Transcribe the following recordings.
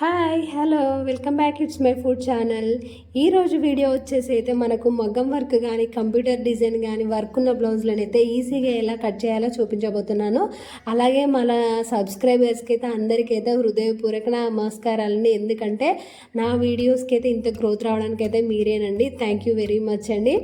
Hi hello welcome back it's my food channel. ఈరోజు video వచ్చేసి అయితే మనకు మగ్గం వర్క్ కానీ కంప్యూటర్ డిజైన్ కానీ వర్క్ ఉన్న బ్లౌజులను అయితే ఈజీగా ఎలా కట్ చేయాలో చూపించబోతున్నాను. అలాగే మన సబ్స్క్రైబర్స్కి అయితే అందరికైతే హృదయపూర్వక నమస్కారాలండి. ఎందుకంటే నా వీడియోస్కి అయితే ఇంత గ్రోత్ రావడానికి అయితే మీరేనండి. థ్యాంక్ యూ వెరీ మచ్ అండి.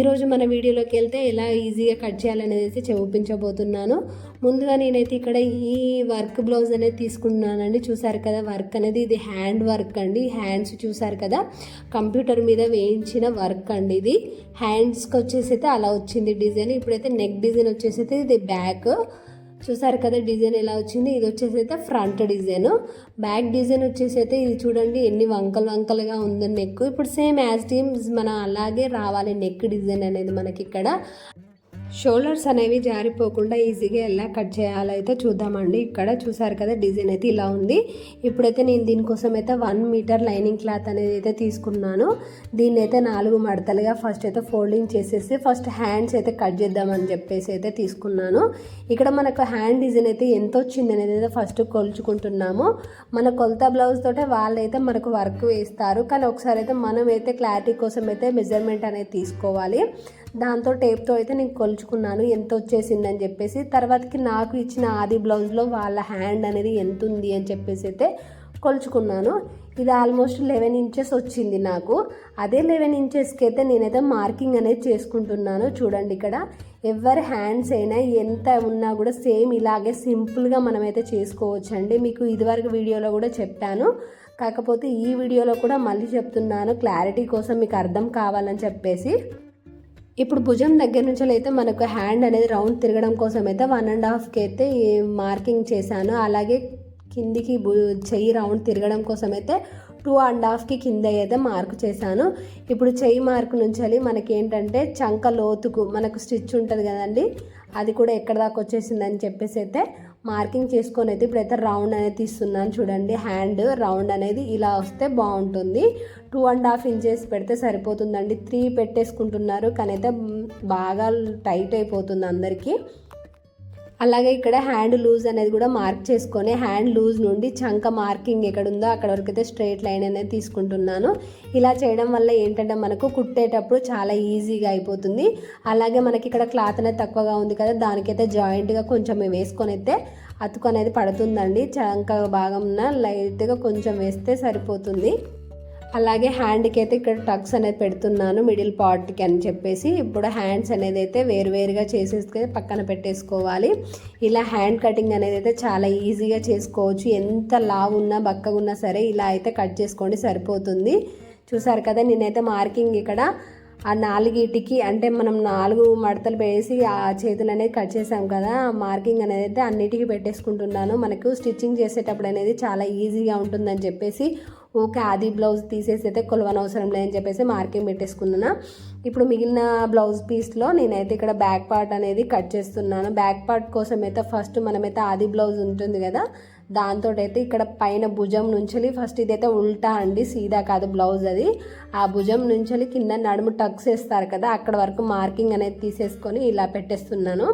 ఈరోజు మన వీడియోలోకి వెళ్తే ఎలా ఈజీగా కట్ చేయాలనేది అయితే చూపించబోతున్నాను. ముందుగా నేనైతే ఇక్కడ ఈ వర్క్ బ్లౌజ్ అనేది తీసుకున్నానండి చూసారు కదా వర్క్ అనేది ఇది హ్యాండ్ వర్క్ అండి. హ్యాండ్స్ చూసారు కదా? కంప్యూటర్ మీద వేయించిన వర్క్ అండి ఇది. హ్యాండ్స్కి వచ్చేసి అయితే అలా వచ్చింది డిజైన్. ఇప్పుడైతే నెక్ డిజైన్ వచ్చేసి అయితే ఇది బ్యాక్. చూసారు కదా డిజైన్ ఎలా వచ్చింది? ఇది వచ్చేసి అయితే ఫ్రంట్ డిజైన్. బ్యాక్ డిజైన్ వచ్చేసి అయితే ఇది చూడండి ఎన్ని వంకలు వంకలుగా ఉంది నెక్. ఇప్పుడు సేమ్ యాజ్ టీమ్స్ మన అలాగే రావాలి నెక్ డిజైన్ అనేది మనకి ఇక్కడ. షోల్డర్స్ అనేవి జారిపోకుండా ఈజీగా ఎలా కట్ చేయాలో అయితే చూద్దామండి. ఇక్కడ చూసారు కదా డిజైన్ అయితే ఇలా ఉంది. ఇప్పుడైతే నేను దీనికోసం అయితే వన్ మీటర్ లైనింగ్ క్లాత్ అనేది అయితే తీసుకున్నాను. దీన్ని అయితే నాలుగు మడతలుగా ఫస్ట్ అయితే ఫోల్డింగ్ చేసేసి ఫస్ట్ హ్యాండ్స్ అయితే కట్ చేద్దామని చెప్పేసి అయితే తీసుకున్నాను. ఇక్కడ మనకు హ్యాండ్ డిజైన్ అయితే ఎంత వచ్చింది అనేది అయితే ఫస్ట్ కొలుచుకుంటున్నాము. మన కొలత బ్లౌజ్ తోటే వాళ్ళైతే మనకు వర్క్ వేస్తారు. కానీ ఒకసారి అయితే మనం అయితే క్లారిటీ కోసం అయితే మెజర్మెంట్ అనేది తీసుకోవాలి. దాంతో టేప్తో అయితే నేను కొలుచుకున్నాను. ఎంత వచ్చేసిందని చెప్పేసి తర్వాతకి నాకు ఇచ్చిన ఆది బ్లౌజ్లో వాళ్ళ హ్యాండ్ అనేది ఎంత ఉంది అని చెప్పేసి అయితే కొలుచుకున్నాను. ఇది ఆల్మోస్ట్ లెవెన్ ఇంచెస్ వచ్చింది నాకు. అదే లెవెన్ ఇంచెస్కి అయితే నేనైతే మార్కింగ్ అనేది చేసుకుంటున్నాను. చూడండి ఇక్కడ ఎవరి హ్యాండ్స్ అయినా ఎంత ఉన్నా కూడా సేమ్ ఇలాగే సింపుల్గా మనమైతే చేసుకోవచ్చు అండి మీకు ఇదివరకు వీడియోలో కూడా చెప్పాను. కాకపోతే ఈ వీడియోలో కూడా మళ్ళీ చెప్తున్నాను. క్లారిటీ కోసం మీకు అర్థం కావాలని చెప్పేసి. ఇప్పుడు భుజం దగ్గర నుంచి అయితే మనకు హ్యాండ్ అనేది రౌండ్ తిరగడం కోసం అయితే వన్ అండ్ హాఫ్కి అయితే మార్కింగ్ చేశాను. అలాగే కిందికి చెయ్యి రౌండ్ తిరగడం కోసం అయితే టూ అండ్ హాఫ్కి కింద అయితే మార్క్ చేశాను. ఇప్పుడు చెయ్యి మార్క్ నుంచి మనకి ఏంటంటే చంక లోతుకు మనకు స్టిచ్ ఉంటుంది కదండి అది కూడా ఎక్కడ దాకా వచ్చేసిందని చెప్పేసి అయితే మార్కింగ్ చేసుకొని అయితే ఇప్పుడైతే రౌండ్ అనేది తీస్తున్నాను చూడండి. హ్యాండ్ రౌండ్ అనేది ఇలా వస్తే బాగుంటుంది. టూ అండ్ హాఫ్ ఇంచెస్ పెడితే సరిపోతుందండి. త్రీ పెట్టేసుకుంటున్నారు. కానీ అయితే బాగా టైట్ అయిపోతుంది అందరికీ. అలాగే ఇక్కడ హ్యాండ్ లూజ్ అనేది కూడా మార్క్ చేసుకొని హ్యాండ్ లూజ్ నుండి చంక మార్కింగ్ ఎక్కడ ఉందో అక్కడ వరకు అయితే స్ట్రైట్ లైన్ అనేది తీసుకుంటున్నాను. ఇలా చేయడం వల్ల ఏంటంటే మనకు కుట్టేటప్పుడు చాలా ఈజీగా అయిపోతుంది. అలాగే మనకి ఇక్కడ క్లాత్ అనేది తక్కువగా ఉంది కదా దానికైతే జాయింట్గా కొంచెం వేసుకొని అయితే అతుకు అనేది పడుతుందండి. చంక భాగం లైట్గా కొంచెం వేస్తే సరిపోతుంది. అలాగే హ్యాండ్కి అయితే ఇక్కడ టక్స్ అనేది పెడుతున్నాను మిడిల్ పార్ట్కి అని చెప్పేసి. ఇప్పుడు హ్యాండ్స్ అనేది అయితే వేరువేరుగా చేసేసుకొని పక్కన పెట్టేసుకోవాలి. ఇలా హ్యాండ్ కటింగ్ అనేది అయితే చాలా ఈజీగా చేసుకోవచ్చు. ఎంత లావు ఉన్నా బక్కగా ఉన్నా సరే ఇలా అయితే కట్ చేసుకోండి సరిపోతుంది. చూసారు కదా నేనైతే మార్కింగ్ ఇక్కడ ఆ నాలుగిటికి అంటే మనం నాలుగు మడతలు వేసి ఆ చేతులు అనేది కట్ చేసాం కదా మార్కింగ్ అనేది అయితే అన్నిటికీ పెట్టేసుకుంటున్నాను. మనకు స్టిచ్చింగ్ చేసేటప్పుడు అనేది చాలా ఈజీగా ఉంటుందని చెప్పేసి ఓకే అది బ్లౌజ్ తీసేసి అయితే కొలవనవసరం లేదని చెప్పేసి మార్కింగ్ పెట్టేసుకున్నాను ఇప్పుడు మిగిలిన బ్లౌజ్ పీస్లో నేనైతే ఇక్కడ బ్యాక్ పార్ట్ అనేది కట్ చేస్తున్నాను. బ్యాక్ పార్ట్ కోసం అయితే ఫస్ట్ మనమైతే ఆది బ్లౌజ్ ఉంటుంది కదా దాంతో అయితే ఇక్కడ పైన భుజం నుంచి ఫస్ట్ ఇదైతే ఉల్టా అండి సీదా కాదు బ్లౌజ్ అది. ఆ భుజం నుంచి కింద నడుము టక్స్ వేస్తారు కదా అక్కడ వరకు మార్కింగ్ అనేది తీసేసుకొని ఇలా పెట్టేస్తున్నాను.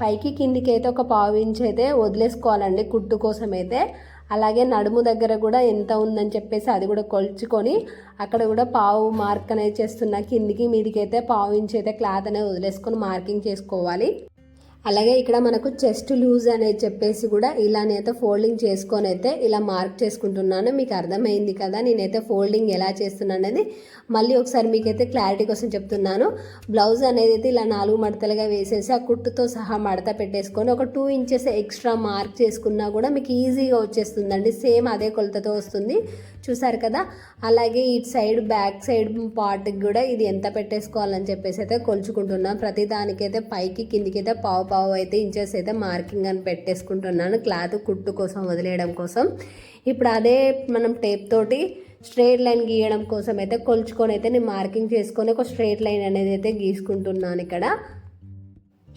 పైకి కిందికి అయితే ఒక పావు ఇంచ్ అయితే వదిలేసుకోవాలండి కుట్టు కోసం అయితే అలాగే నడుము దగ్గర కూడా ఎంత ఉందని చెప్పేసి అది కూడా కొలుచుకొని అక్కడ కూడా పావు మార్క్ అనేది చేస్తున్నా. కిందికి మీదికి అయితే పావు ఇంచ్ అయితే క్లాత్ అనేది వదిలేసుకొని మార్కింగ్ చేసుకోవాలి. అలాగే ఇక్కడ మనకు చెస్ట్ లూజ్ అనేది చెప్పేసి కూడా ఇలా నేనైతే ఫోల్డింగ్ చేసుకొని అయితే ఇలా మార్క్ చేసుకుంటున్నాను. మీకు అర్థమైంది కదా నేనైతే ఫోల్డింగ్ ఎలా చేస్తున్నాను అనేది. మళ్ళీ ఒకసారి మీకైతే క్లారిటీ కోసం చెప్తున్నాను. బ్లౌజ్ అనేది అయితే ఇలా నాలుగు మడతలుగా వేసేసి ఆ కుట్టుతో సహా మడత పెట్టేసుకొని ఒక టూ ఇంచెస్ ఎక్స్ట్రా మార్క్ చేసుకున్నా కూడా మీకు ఈజీగా వచ్చేస్తుందండి. సేమ్ అదే కొలతతో వస్తుంది. చూసారు కదా? అలాగే ఇటు సైడ్ బ్యాక్ సైడ్ పార్ట్కి కూడా ఇది ఎంత పెట్టేసుకోవాలని చెప్పేసి అయితే కొలుచుకుంటున్నాను ప్రతి దానికైతే పైకి కిందికైతే పావు పావు అయితే ఇంచెస్ అయితే మార్కింగ్ అని పెట్టేసుకుంటున్నాను. క్లాత్ కుట్టు కోసం వదిలేయడం కోసం. ఇప్పుడు అదే మనం టేప్ తోటి స్ట్రైట్ లైన్ గీయడం కోసం అయితే కొలుచుకొని అయితే నేను మార్కింగ్ చేసుకొని ఒక స్ట్రేట్ లైన్ అనేది అయితే గీసుకుంటున్నాను ఇక్కడ.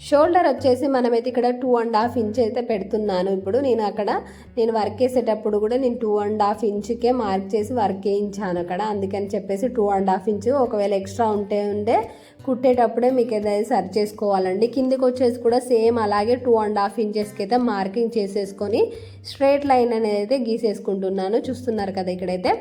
షోల్డర్ వచ్చేసి మనమైతే ఇక్కడ టూ అండ్ హాఫ్ ఇంచ్ అయితే పెడుతున్నాను. ఇప్పుడు నేను అక్కడ నేను వర్క్ చేసేటప్పుడు కూడా నేను టూ అండ్ హాఫ్ ఇంచుకే మార్క్ చేసి వర్క్ వేయించాను అక్కడ. అందుకని చెప్పేసి టూ అండ్ హాఫ్ ఇంచు ఒకవేళ ఎక్స్ట్రా ఉంటే ఉంటే కుట్టేటప్పుడే మీకు ఏదైతే సరి చేసుకోవాలండి. కిందికి వచ్చేసి కూడా సేమ్ అలాగే టూ అండ్ హాఫ్ ఇంచెస్కి అయితే మార్కింగ్ చేసేసుకొని స్ట్రేట్ లైన్ అనేది అయితే గీసేసుకుంటున్నాను. చూస్తున్నారు కదా ఇక్కడైతే.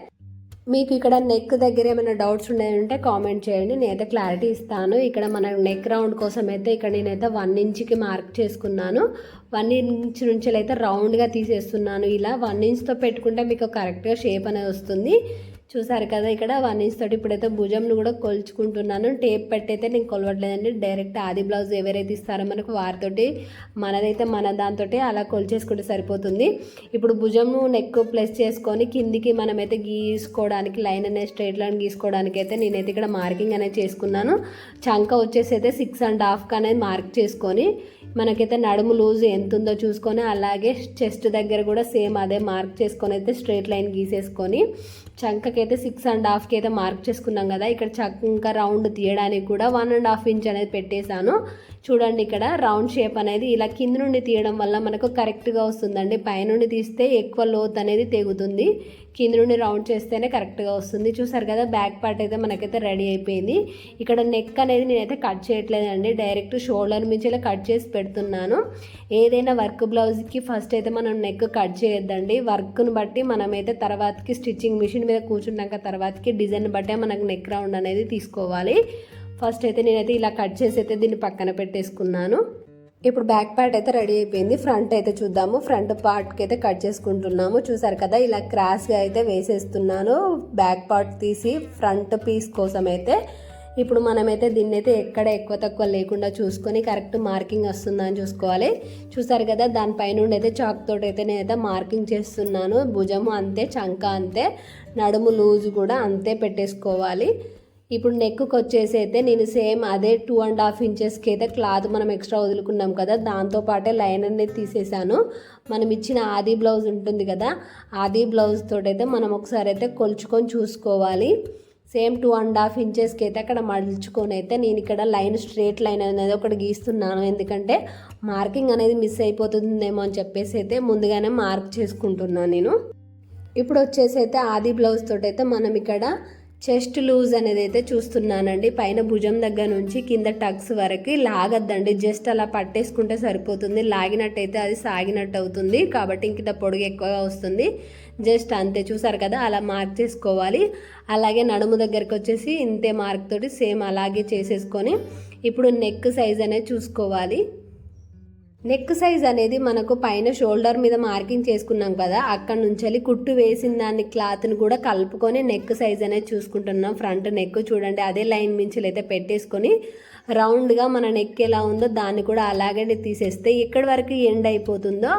మీకు ఇక్కడ నెక్ దగ్గర ఏమైనా డౌట్స్ ఉన్నాయంటే కామెంట్ చేయండి. నేనైతే క్లారిటీ ఇస్తాను. ఇక్కడ మన నెక్ రౌండ్ కోసం అయితే ఇక్కడ నేనైతే వన్ ఇంచ్కి మార్క్ చేసుకున్నాను. వన్ ఇంచ్ నుంచి అయితే రౌండ్గా తీసేస్తున్నాను. ఇలా వన్ ఇంచ్తో పెట్టుకుంటే మీకు కరెక్ట్గా షేప్ అనేది వస్తుంది. చూసారు కదా ఇక్కడ వన్ ఇంచ్ తోటి ఇప్పుడైతే భుజంను కూడా కొలుచుకుంటున్నాను. టేప్ పెట్టయితే నేను కొలవట్లేదండి. డైరెక్ట్ ఆది బ్లౌజ్ ఎవరైతే ఇస్తారో మనకు వారితోటి మనదైతే మన దాంతో అలా కొలిచేసుకుంటే సరిపోతుంది. ఇప్పుడు భుజంను నెక్ ప్లస్ చేసుకొని కిందికి మనమైతే గీసుకోవడానికి లైన్ అనేది స్ట్రైట్ లైన్ గీసుకోవడానికి అయితే నేనైతే ఇక్కడ మార్కింగ్ అనేది చేసుకున్నాను. చంక వచ్చేసి అయితే సిక్స్ అండ్ హాఫ్కి అనేది మార్క్ చేసుకొని మనకైతే నడుము లూజ్ ఎంత ఉందో చూసుకొని అలాగే చెస్ట్ దగ్గర కూడా సేమ్ అదే మార్క్ చేసుకొని అయితే స్ట్రైట్ లైన్ గీసేసుకొని అయితే సిక్స్ అండ్ హాఫ్కి అయితే మార్క్ చేసుకున్నాం కదా ఇక్కడ చక్కగా రౌండ్ తీయడానికి కూడా వన్ అండ్ హాఫ్ ఇంచ్ అనేది పెట్టేశాను. చూడండి ఇక్కడ రౌండ్ షేప్ అనేది ఇలా కింద నుండి తీయడం వల్ల మనకు కరెక్ట్గా వస్తుందండి. పైనుండి తీస్తే ఎక్కువ లోత్ అనేది తెగుతుంది. కింద నుండి రౌండ్ చేస్తేనే కరెక్ట్గా వస్తుంది. చూసారు కదా బ్యాక్ పార్ట్ అయితే మనకైతే రెడీ అయిపోయింది. ఇక్కడ నెక్ అనేది నేనైతే కట్ చేయట్లేదండి. డైరెక్ట్ షోల్డర్ నుంచి కట్ చేసి పెడుతున్నాను. ఏదైనా వర్క్ బ్లౌజ్కి ఫస్ట్ అయితే మనం నెక్ కట్ చేయొద్దండి. వర్క్ను బట్టి మనమైతే తర్వాతకి స్టిచ్చింగ్ మిషన్ మీద కూర్చున్నాక తర్వాతకి డిజైన్ బట్టే మనకు నెక్ రౌండ్ అనేది తీసుకోవాలి. ఫస్ట్ అయితే నేనైతే ఇలా కట్ చేసి అయితే దీన్ని పక్కన పెట్టేసుకున్నాను. ఇప్పుడు బ్యాక్ పార్ట్ అయితే రెడీ అయిపోయింది. ఫ్రంట్ అయితే చూద్దాము. ఫ్రంట్ పార్ట్కి అయితే కట్ చేసుకుంటున్నాము. చూసారు కదా ఇలా క్రాస్గా అయితే వేసేస్తున్నాను. బ్యాక్ పార్ట్ తీసి ఫ్రంట్ పీస్ కోసం అయితే. ఇప్పుడు మనమైతే దీన్ని అయితే ఎక్కడ ఎక్కువ తక్కువ లేకుండా చూసుకొని కరెక్ట్ మార్కింగ్ వస్తుందా అని చూసుకోవాలి. చూసారు కదా దానిపైన అయితే చాక్ తోటి అయితే నేనైతే మార్కింగ్ చేస్తున్నాను. భుజము అంతే చంక అంతే. నడుము లూజ్ కూడా అంతే పెట్టేసుకోవాలి. ఇప్పుడు నెక్కు వచ్చేసి అయితే నేను సేమ్ అదే టూ అండ్ హాఫ్ ఇంచెస్కి అయితే క్లాత్ మనం ఎక్స్ట్రా వదులుకున్నాం కదా దాంతో పాటే లైన్ అనేది తీసేసాను. మనం ఇచ్చిన ఆది బ్లౌజ్ ఉంటుంది కదా ఆది బ్లౌజ్ తోటైతే మనం ఒకసారి అయితే కొలుచుకొని చూసుకోవాలి. సేమ్ టూ అండ్ హాఫ్ ఇంచెస్కి అయితే అక్కడ మడుచుకొని అయితే నేను ఇక్కడ లైన్ స్ట్రేట్ లైన్ అనేది ఒకటి గీస్తున్నాను. ఎందుకంటే మార్కింగ్ అనేది మిస్ అయిపోతుందేమో అని చెప్పేసి అయితే ముందుగానే మార్క్ చేసుకుంటున్నాను నేను. ఇప్పుడు వచ్చేసి అయితే ఆది బ్లౌజ్ తోటైతే అయితే మనం ఇక్కడ చెస్ట్ లూజ్ అనేది అయితే చూస్తున్నానండి. పైన భుజం దగ్గర నుంచి కింద టక్స్ వరకు లాగద్దండి. జస్ట్ అలా పట్టేసుకుంటే సరిపోతుంది. లాగినట్టయితే అది సాగినట్టు అవుతుంది కాబట్టి ఇంక పొడుగు ఎక్కువగా వస్తుంది. జస్ట్ అంతే చూసారు కదా అలా మార్క్ చేసుకోవాలి. అలాగే నడుము దగ్గరకు వచ్చేసి ఇంతే మార్క్ తోటి సేమ్ అలాగే చేసేసుకొని ఇప్పుడు నెక్ సైజ్ అనేది చూసుకోవాలి. నెక్ సైజ్ అనేది మనకు పైన షోల్డర్ మీద మార్కింగ్ చేసుకున్నాం కదా అక్కడ నుంచి వెళ్ళి కుట్టు వేసిన దాన్ని క్లాత్ని కూడా కలుపుకొని నెక్ సైజ్ అనేది చూసుకుంటున్నాం. ఫ్రంట్ నెక్ చూడండి అదే లైన్ మించులు అయితే పెట్టేసుకొని రౌండ్గా మన నెక్ ఎలా ఉందో దాన్ని కూడా అలాగే తీసేస్తే ఎక్కడి వరకు ఎండ్ అయిపోతుందో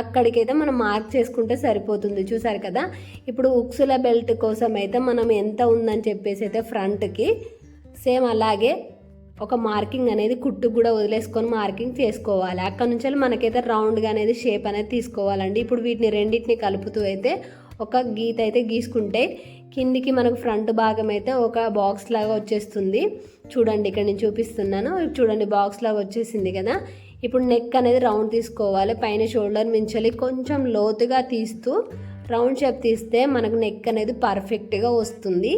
అక్కడికైతే మనం మార్క్ చేసుకుంటే సరిపోతుంది. చూసారు కదా? ఇప్పుడు ఉక్సుల బెల్ట్ కోసం అయితే మనం ఎంత ఉందని చెప్పేసి అయితే ఫ్రంట్కి సేమ్ అలాగే ఒక మార్కింగ్ అనేది కుట్టు కూడా వదిలేసుకొని మార్కింగ్ చేసుకోవాలి. అక్కడ నుంచి మనకైతే రౌండ్గా అనేది షేప్ అనేది తీసుకోవాలండి. ఇప్పుడు వీటిని రెండింటిని కలుపుతూ అయితే ఒక గీత అయితే గీసుకుంటే కిందికి మనకు ఫ్రంట్ భాగం అయితే ఒక బాక్స్ లాగా వచ్చేస్తుంది. చూడండి ఇక్కడ నేను చూపిస్తున్నాను. చూడండి బాక్స్ లాగా వచ్చేసింది కదా. ఇప్పుడు నెక్ అనేది రౌండ్ తీసుకోవాలి. పైన షోల్డర్ మించాలి కొంచెం లోతుగా తీస్తూ రౌండ్ షేప్ తీస్తే మనకు నెక్ అనేది పర్ఫెక్ట్గా వస్తుంది.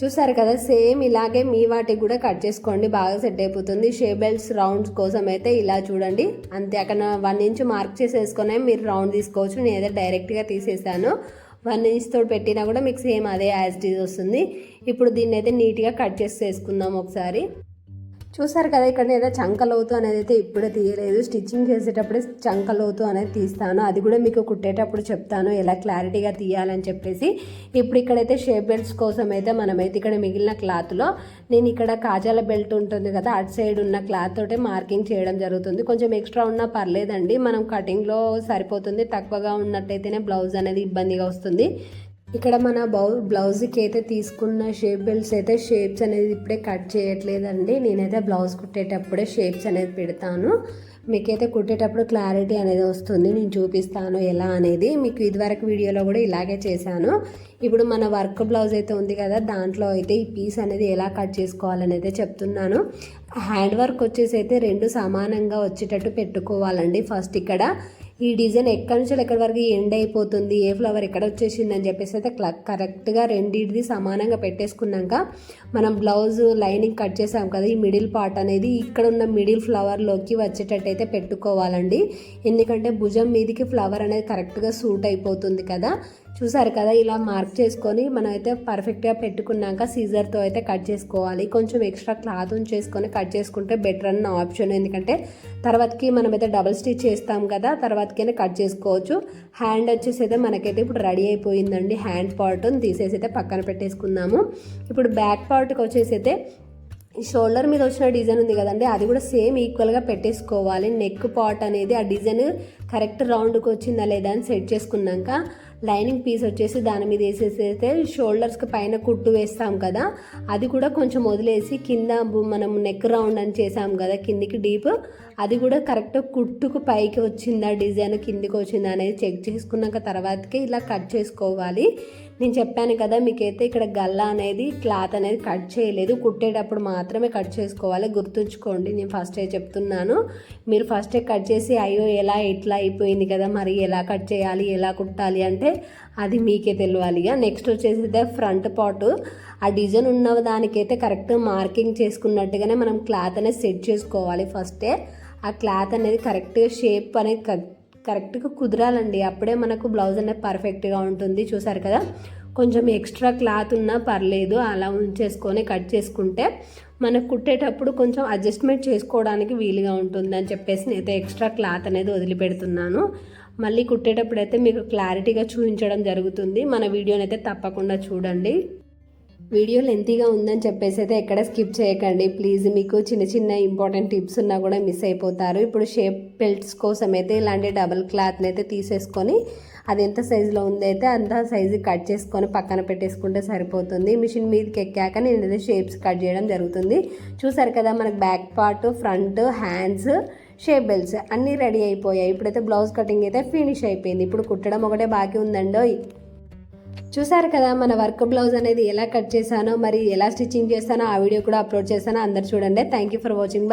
చూసారు కదా సేమ్ ఇలాగే మీ వాటికి కూడా కట్ చేసుకోండి బాగా సెట్ అయిపోతుంది. షేబెల్స్ రౌండ్స్ కోసం అయితే ఇలా చూడండి. అంతే అక్కడ వన్ ఇంచ్ మార్క్ చేసేసుకునే మీరు రౌండ్ తీసుకోవచ్చు. నేను ఏదో డైరెక్ట్గా తీసేసాను. వన్ ఇంచ్ తోడు పెట్టినా కూడా మీకు సేమ్ అదే యాజ్ డీజ్ వస్తుంది. ఇప్పుడు దీన్ని అయితే నీట్గా కట్ చేసి వేసుకుందాం ఒకసారి. చూసారు కదా ఇక్కడ ఏదో చంకలోతు అనేది అయితే ఇప్పుడే తీయలేదు. స్టిచ్చింగ్ చేసేటప్పుడే చంకలోతు అనేది తీస్తాను. అది కూడా మీకు కుట్టేటప్పుడు చెప్తాను ఎలా క్లారిటీగా తీయాలని చెప్పేసి. ఇప్పుడు ఇక్కడైతే షేప్ బెల్ట్స్ కోసం అయితే మనమైతే ఇక్కడ మిగిలిన క్లాత్లో నేను ఇక్కడ కాజాల బెల్ట్ ఉంటుంది కదా అటు సైడ్ ఉన్న క్లాత్ తోటే మార్కింగ్ చేయడం జరుగుతుంది. కొంచెం ఎక్స్ట్రా ఉన్నా పర్లేదండి. మనం కటింగ్లో సరిపోతుంది. తక్కువగా ఉన్నట్టయితేనే బ్లౌజ్ అనేది ఇబ్బందిగా వస్తుంది. ఇక్కడ మన బౌ బ్లౌజ్కి అయితే తీసుకున్న షేప్ బెల్ట్స్ అయితే షేప్స్ అనేది ఇప్పుడే కట్ చేయట్లేదండి. నేనైతే బ్లౌజ్ కుట్టేటప్పుడే షేప్స్ అనేది పెడతాను. మీకైతే కుట్టేటప్పుడు క్లారిటీ అనేది వస్తుంది. నేను చూపిస్తాను ఎలా అనేది. మీకు ఇదివరకు వీడియోలో కూడా ఇలాగే చేశాను. ఇప్పుడు మన వర్క్ బ్లౌజ్ అయితే ఉంది కదా దాంట్లో అయితే ఈ పీస్ అనేది ఎలా కట్ చేసుకోవాలని అయితే చెప్తున్నాను. హ్యాండ్ వర్క్ వచ్చేసి అయితే రెండు సమానంగా వచ్చేటట్టు పెట్టుకోవాలండి. ఫస్ట్ ఇక్కడ ఈ డిజైన్ ఎక్కడి నుంచి ఎక్కడి వరకు ఎండ్ అయిపోతుంది? ఏ ఫ్లవర్ ఎక్కడ వచ్చేసింది అని చెప్పేసి అయితే క్ల కరెక్ట్గా రెండింటిది సమానంగా పెట్టేసుకున్నాక మనం బ్లౌజ్ లైనింగ్ కట్ చేసాం కదా ఈ మిడిల్ పార్ట్ అనేది ఇక్కడ ఉన్న మిడిల్ ఫ్లవర్లోకి వచ్చేటట్టు అయితే పెట్టుకోవాలండి. ఎందుకంటే భుజం మీదకి ఫ్లవర్ అనేది కరెక్ట్గా సూట్ అయిపోతుంది కదా. చూసారు కదా ఇలా మార్క్ చేసుకొని మనం అయితే పర్ఫెక్ట్గా పెట్టుకున్నాక సీజర్తో అయితే కట్ చేసుకోవాలి. కొంచెం ఎక్స్ట్రా క్లాత్ ఉంచేసుకొని కట్ చేసుకుంటే బెటర్ అన్న ఆప్షన్ ఎందుకంటే తర్వాతకి మనమైతే డబుల్ స్టిచ్ చేస్తాం కదా తర్వాతకైనా కట్ చేసుకోవచ్చు. హ్యాండ్ వచ్చేసి అయితే మనకైతే ఇప్పుడు రెడీ అయిపోయిందండి. హ్యాండ్ పార్ట్ తీసేసి అయితే పక్కన పెట్టేసుకుందాము. ఇప్పుడు బ్యాక్ పార్ట్కి వచ్చేసి అయితే ఈ షోల్డర్ మీద వచ్చిన డిజైన్ ఉంది కదండి అది కూడా సేమ్ ఈక్వల్గా పెట్టేసుకోవాలి. నెక్ పార్ట్ అనేది ఆ డిజైన్ కరెక్ట్ రౌండ్కి వచ్చిందా లేదా అని సెట్ చేసుకున్నాక లైనింగ్ పీస్ వచ్చేసి దాని మీద వేసేసైతే షోల్డర్స్కి పైన కుట్టు వేస్తాం కదా అది కూడా కొంచెం వదిలేసి కింద మనం నెక్ రౌండ్ అని చేసాం కదా కిందికి డీప్ అది కూడా కరెక్ట్ కుట్టుకు పైకి వచ్చిందా డిజైన్ కిందికి వచ్చిందా అనేది చెక్ చేసుకున్నాక తర్వాతకే ఇలా కట్ చేసుకోవాలి. నేను చెప్పాను కదా మీకైతే ఇక్కడ గల్లా అనేది క్లాత్ అనేది కట్ చేయలేదు. కుట్టేటప్పుడు మాత్రమే కట్ చేసుకోవాలి. గుర్తుంచుకోండి నేను ఫస్టే చెప్తున్నాను. మీరు ఫస్టే కట్ చేసి అయ్యో ఎలా ఇట్లా అయిపోయింది కదా మరి ఎలా కట్ చేయాలి ఎలా కుట్టాలి అంటే అది మీకే తెలియాలి. నెక్స్ట్ వచ్చేసి ఫ్రంట్ పార్ట్. ఆ డిజైన్ ఉన్న దానికైతే కరెక్ట్ మార్కింగ్ చేసుకున్నట్టుగానే మనం క్లాత్ అనేది సెట్ చేసుకోవాలి ఫస్టే. ఆ క్లాత్ అనేది కరెక్ట్గా షేప్ అనేది కరెక్ట్గా కుదరాలండి. అప్పుడే మనకు బ్లౌజ్ అనేది పర్ఫెక్ట్గా ఉంటుంది. చూసారు కదా? కొంచెం ఎక్స్ట్రా క్లాత్ ఉన్నా పర్లేదు. అలా ఉంచేసుకొని కట్ చేసుకుంటే మనకు కుట్టేటప్పుడు కొంచెం అడ్జస్ట్మెంట్ చేసుకోవడానికి వీలుగా ఉంటుంది అని చెప్పేసి నేనైతే ఎక్స్ట్రా క్లాత్ అనేది వదిలిపెడుతున్నాను. మళ్ళీ కుట్టేటప్పుడు అయితే మీకు క్లారిటీగా చూపించడం జరుగుతుంది. మన వీడియోని అయితే తప్పకుండా చూడండి. వీడియో లెంతీగా ఉందని చెప్పేసి అయితే ఎక్కడ స్కిప్ చేయకండి. ప్లీజ్ మీకు చిన్న చిన్న ఇంపార్టెంట్ టిప్స్ ఉన్నా కూడా మిస్ అయిపోతారు. ఇప్పుడు షేప్ బెల్ట్స్ కోసం అయితే ఇలాంటి డబల్ క్లాత్ని అయితే తీసేసుకొని అది ఎంత సైజులో ఉంది అయితే అంత సైజు కట్ చేసుకొని పక్కన పెట్టేసుకుంటే సరిపోతుంది. మిషన్ మీదకి ఎక్కాక నేను అయితే షేప్స్ కట్ చేయడం జరుగుతుంది. చూసారు కదా మనకు back part front hands shape belts అన్నీ రెడీ అయిపోయాయి. ఇప్పుడైతే బ్లౌజ్ కటింగ్ అయితే ఫినిష్ అయిపోయింది. ఇప్పుడు కుట్టడం ఒకటే బాకీ ఉందండో చూసారు కదా మన వర్క్ బ్లౌజ్ అనేది ఎలా కట్ చేశానో మరి ఎలా స్టిచ్చింగ్ చేస్తానో ఆ వీడియో కూడా అప్లోడ్ చేశానో అందరు చూడండి. Thank you for watching